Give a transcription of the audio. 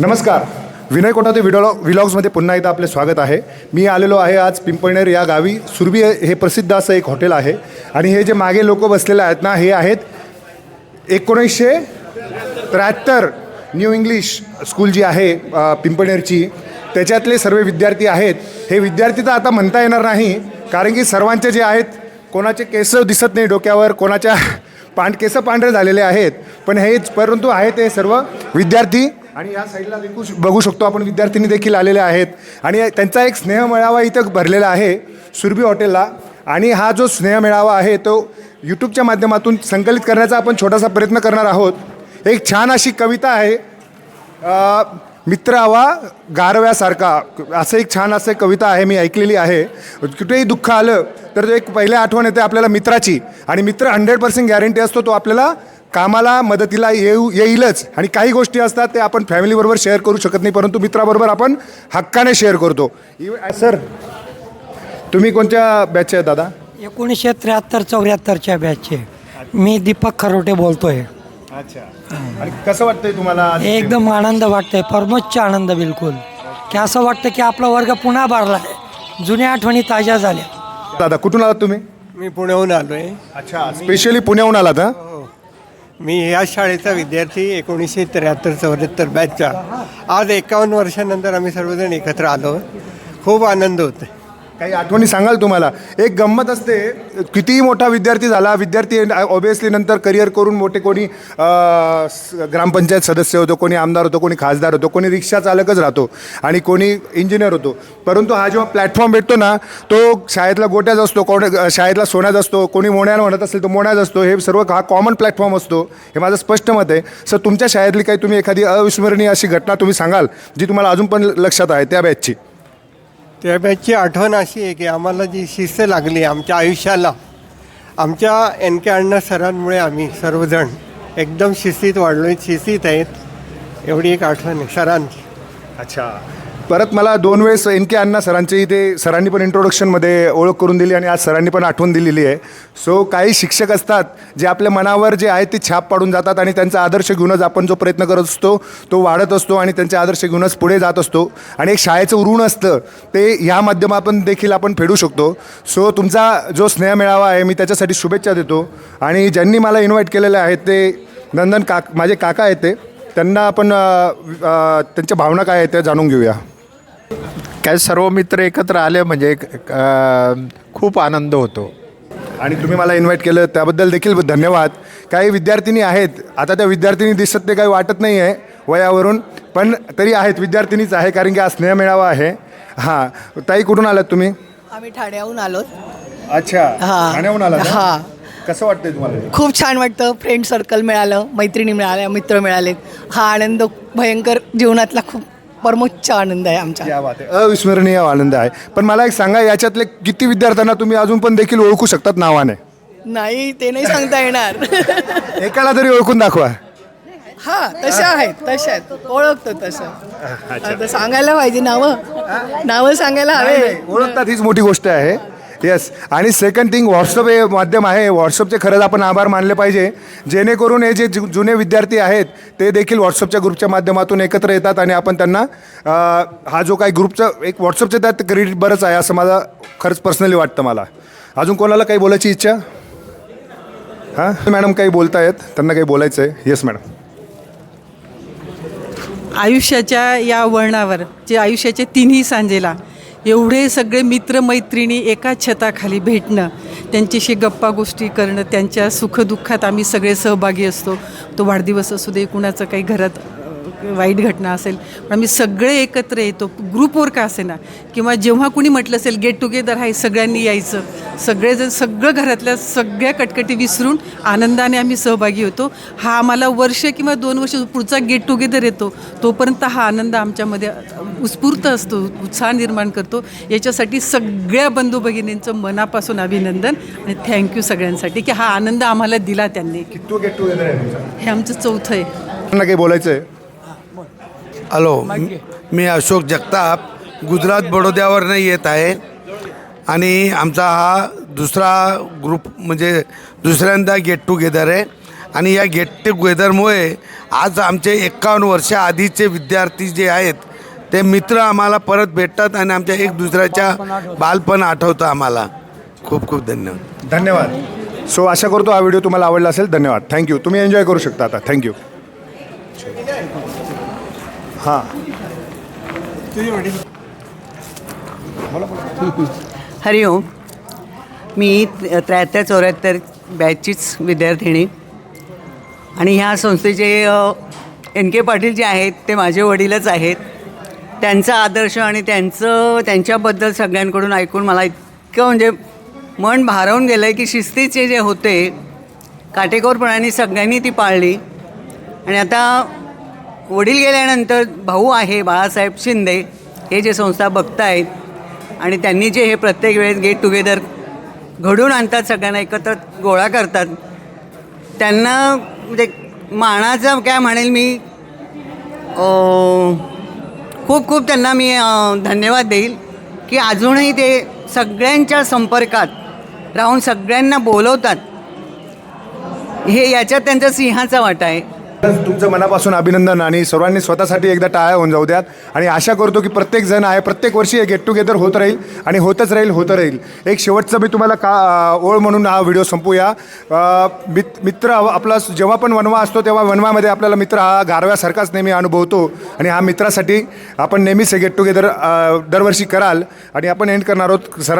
नमस्कार. विनय कोटाते व्हिडिओ व्हिलॉग्समध्ये पुन्हा एकदा आपले स्वागत आहे. मी आलेलो आहे आज पिंपळनेर या गावी. सुरभी हे प्रसिद्ध असं एक हॉटेल आहे. आणि हे जे मागे लोक बसलेले आहेत ना हे आहेत एकोणीसशे त्र्याहत्तर न्यू इंग्लिश स्कूल जी आहे पिंपळनेरची. त्याच्यातले सर्व विद्यार्थी आहेत. हे विद्यार्थी तर आता म्हणता येणार नाही कारण की सर्वांचे जे आहेत कोणाचे केस दिसत नाही डोक्यावर कोणाच्या पांढ केस पांढरे झालेले आहेत. पण हेच परंतु आहेत हे सर्व विद्यार्थी. आणि या साईडला देखू बघू शकतो आपण विद्यार्थिनी देखील आलेले आहेत. आणि त्यांचा एक स्नेह मेळावा इथं भरलेला आहे सुरभी हॉटेलला. आणि हा जो स्नेह मेळावा आहे तो यूट्यूबच्या माध्यमातून संकलित करण्याचा आपण छोटासा प्रयत्न करणार आहोत. एक छान अशी कविता आहे अ, मित्र गारव्यासारखा. असं एक छान असं कविता आहे मी ऐकलेली आहे. कुठेही दुःख आलं तर एक पहिल्या आठवण येते आपल्याला मित्राची. आणि मित्र हंड्रेड पर्सेंट गॅरंटी असतो तो आपल्याला कामाला मदतीला येऊ येईलच. आणि काही गोष्टी असतात ते आपण फॅमिलीबरोबर शेअर करू शकत नाही परंतु मित्राबरोबर आपण हक्काने शेअर करतो. सर तुम्ही कोणत्या बॅचचे आहेत दादा? एकोणीसशे त्र्याहत्तर चौऱ्याहत्तरच्या बॅचचे मी दीपक खरोटे बोलतोय. अच्छा. आणि कसं वाटतंय तुम्हाला? एकदम आनंद वाटतोय परमोच्च आनंद बिलकुल. की असं वाटतं की आपला वर्ग पुन्हा भरला आहे जुन्या आठवणी ताज्या झाल्या. दादा कुठून आलात तुम्ही? मी पुण्याहून आलो आहे अच्छा स्पेशली पुण्याहून आलात हा? मी या शाळेचा विद्यार्थी एकोणीसशे त्र्याहत्तर चौऱ्याहत्तर बॅचचा आज एकावन्न वर्षानंतर आम्ही सर्वजण एकत्र आलो. खूप आनंद होतो काही आठवणी सांगाल तुम्हाला? एक गंमत असते कितीही मोठा विद्यार्थी झाला विद्यार्थी ऑबियसली नंतर करिअर करून मोठे कोणी स- ग्रामपंचायत सदस्य होतो कोणी आमदार होतो कोणी खासदार होतो कोणी रिक्षा चालकच राहतो आणि कोणी इंजिनियर होतो. परंतु हा जेव्हा प्लॅटफॉर्म भेटतो ना तो शाळेतला गोट्याच असतो कोण शाळेतला सोन्याच असतो कोणी मोण्याला म्हणत असेल तो मोण्याच असतो हे सर्व हा कॉमन प्लॅटफॉर्म असतो हे माझं स्पष्ट मत आहे. सर तुमच्या शाळेतली काही तुम्ही एखादी अविस्मरणीय अशी घटना तुम्ही सांगाल जी तुम्हाला अजून पण लक्षात आहे त्या बॅचची त्या आठवण अशी आहे की आम्हाला जी शिस्त लागली आमच्या आयुष्याला आमच्या एन के अण्णा सरांमुळे आम्ही सर्वजण एकदम शिस्तीत वाढलो आहे शिस्तीत आहेत. एवढी एक आठवण आहे सरांची. अच्छा. परत मला दोन वेळेस एन के अण्णा सरांची इथे सरांनी पण इंट्रोडक्शनमध्ये ओळख करून दिली आणि आज सरांनी पण आठवण दिलेली आहे. सो काही शिक्षक असतात जे आपल्या मनावर जे आहे ते छाप पाडून जातात आणि त्यांचा आदर्श घेऊनच आपण जो प्रयत्न करत असतो तो वाढत असतो आणि त्यांचे आदर्श घेऊनच पुढे जात असतो. आणि एक शाळेचं ऋण असतं ते ह्या माध्यमातून देखील आपण फेडू शकतो. सो तुमचा जो स्नेह मेळावा आहे मी त्याच्यासाठी शुभेच्छा देतो. आणि ज्यांनी मला इन्व्हाइट केलेले आहेत ते नंदन काक माझे काका आहेत ते. त्यांना आपण त्यांच्या भावना काय आहेत त्या जाणून घेऊया. काय सर्व मित्र एकत्र आले म्हणजे एक- एक, अं, खूप आनंद होतो. आणि तुम्ही मला इन्व्हाइट केलं त्याबद्दल देखील धन्यवाद. काही विद्यार्थिनी आहेत आता त्या विद्यार्थिनी दिसत ते काही वाटत नाही आहे वयावरून पण तरी आहेत विद्यार्थिनीच आहे कारण की आज स्नेह मेळावा आहे. हां ताई कुठून आलात तुम्ही? आम्ही ठाण्याहून आलो अच्छा हां. ठाण्याहून आलात ना? हां. कसं वाटतंय तुम्हाला? खूप छान वाटतं फ्रेंड सर्कल मिळालं मैत्रिणी मिळाल्या मित्र मिळाले हा आनंद भयंकर जीवनातला खूप परमोच्च आनंद आहे आमच्या. क्या बात आहे. अविस्मरणीय आनंद आहे. पण मला एक सांगा याच्यातले किती विद्यार्थ्यांना तुम्ही अजून पण देखील ओळखू शकतात नावाने? नाही ते नाही सांगता येणार. एकाला तरी ओळखून दाखवा. हा तशा आहेत तशा आहेत. ओळखतो तसं. आता सांगायला पाहिजे नावं. नावं सांगायला हवे. ओळखतात हीच मोठी गोष्ट आहे. येस आणि सेकंड थिंग व्हॉट्सअप हे माध्यम आहे. व्हॉट्सअपचे खरंच आपण आभार मानले पाहिजे. जेणेकरून हे जे जु- जुने विद्यार्थी आहेत ते देखील व्हॉट्सअपच्या ग्रुपच्या माध्यमातून एकत्र येतात आणि आपण त्यांना हा जो काही ग्रुपचा एक व्हॉट्सअपचं त्यात क्रेडिट बरंच आहे असं मला खरंच पर्सनली वाटतं मला. अजून कोणाला काही बोलायची इच्छा? हां? मॅडम काही बोलतायत? त्यांना काही बोलायचं आहे येस मॅडम आयुष्याच्या या वळणावर जे आयुष्याच्या तिन्ही सांजेला एवढे सगळे मित्रमैत्रिणी एका छताखाली भेटणं त्यांच्याशी गप्पा गोष्टी करणं त्यांच्या सुखदुःखात आम्ही सगळे सहभागी असतो. तो वाढदिवस असू दे कुणाचं काही घरात वाईट घटना असेल पण आम्ही सगळे एकत्र येतो. ग्रुपवर का असे ना किंवा जेव्हा कुणी म्हटलं असेल गेट टुगेदर आहे सगळ्यांनी यायचं. सगळेजण सगळं घरातल्या सगळ्या कटकटी विसरून आनंदाने आम्ही सहभागी होतो. हा आम्हाला वर्ष किंवा दोन वर्ष पुढचा गेट टुगेदर येतो तोपर्यंत हा आनंद आमच्यामध्ये उत्स्फूर्त असतो उत्साह निर्माण करतो. याच्यासाठी सगळ्या बंधू भगिनींचं मनापासून अभिनंदन आणि थँक्यू सगळ्यांसाठी की हा आनंद आम्हाला दिला त्यांनी. किती गेट टुगेदर आहे तुमचं? हे आमचं चौथं आहे. काही बोलायचं आहे हॅलो मी अशोक जगताप. गुजरात बडोद्यावरनं येत आहे. आणि आमचा हा दुसरा ग्रुप म्हणजे दुसऱ्यांदा गेट टुगेदर आहे. आणि या गेट टुगेदरमुळे आज आमचे एक्कावन्न वर्षा आधीचे विद्यार्थी जे आहेत ते मित्र आम्हाला परत भेटतात आणि आमच्या एक दुसऱ्याच्या बालपण आठवतं आम्हाला. खूप खूप धन्यवाद. धन्यवाद. सो आशा करतो हा व्हिडिओ तुम्हाला आवडला असेल. धन्यवाद. थँक्यू तुम्ही एन्जॉय करू शकता आता. थँक्यू हां. हरिओम मी त्र्याहत्तर चौऱ्याहत्तर बॅचचीच विद्यार्थिनी. आणि ह्या संस्थेचे एन के पाटील जे आहेत ते माझे वडीलच आहेत. त्यांचा आदर्श आणि त्यांचं त्यांच्याबद्दल सगळ्यांकडून ऐकून मला इतकं म्हणजे मन भारावून गेलं आहे की शिस्तीचे जे होते काटेकोरपणाने सगळ्यांनी ती पाळली. आणि आता वडील गेल्यानंतर भाऊ आहे बाळासाहेब शिंदे. हे जे संस्था बघतायत आणि त्यांनी जे हे प्रत्येक वेळेस गेट टुगेदर घडून आणतात सगळ्यांना एकत्र गोळा करतात. त्यांना म्हणजे मानाचं काय म्हणेल मी खूप खूप त्यांना मी धन्यवाद देईल की अजूनही ते सगळ्यांच्या संपर्कात राहून सगळ्यांना बोलवतात. हे याच्यात त्यांचा सिंहाचा वाटा आहे. तुमचं मनापासून अभिनंदन आणि सर्वांनी स्वतःसाठी एकदा टाळ्या होऊन जाऊ द्यात. आणि आशा करतो की प्रत्येक जण आहे प्रत्येक वर्षी हे गेट टुगेदर होत राहील आणि होतच राहील होतं राहील. एक शेवटचं मी तुम्हाला का ओळ म्हणून हा व्हिडिओ संपूया. मित मित्र आपला जेव्हा पण वनवा असतो तेव्हा वनवामध्ये आपल्याला मित्र हा गारव्यासारखाच नेहमी अनुभवतो आणि हा मित्रासाठी आपण नेहमीच हे गेट टुगेदर दरवर्षी कराल आणि आपण एंड करणार आहोत. सर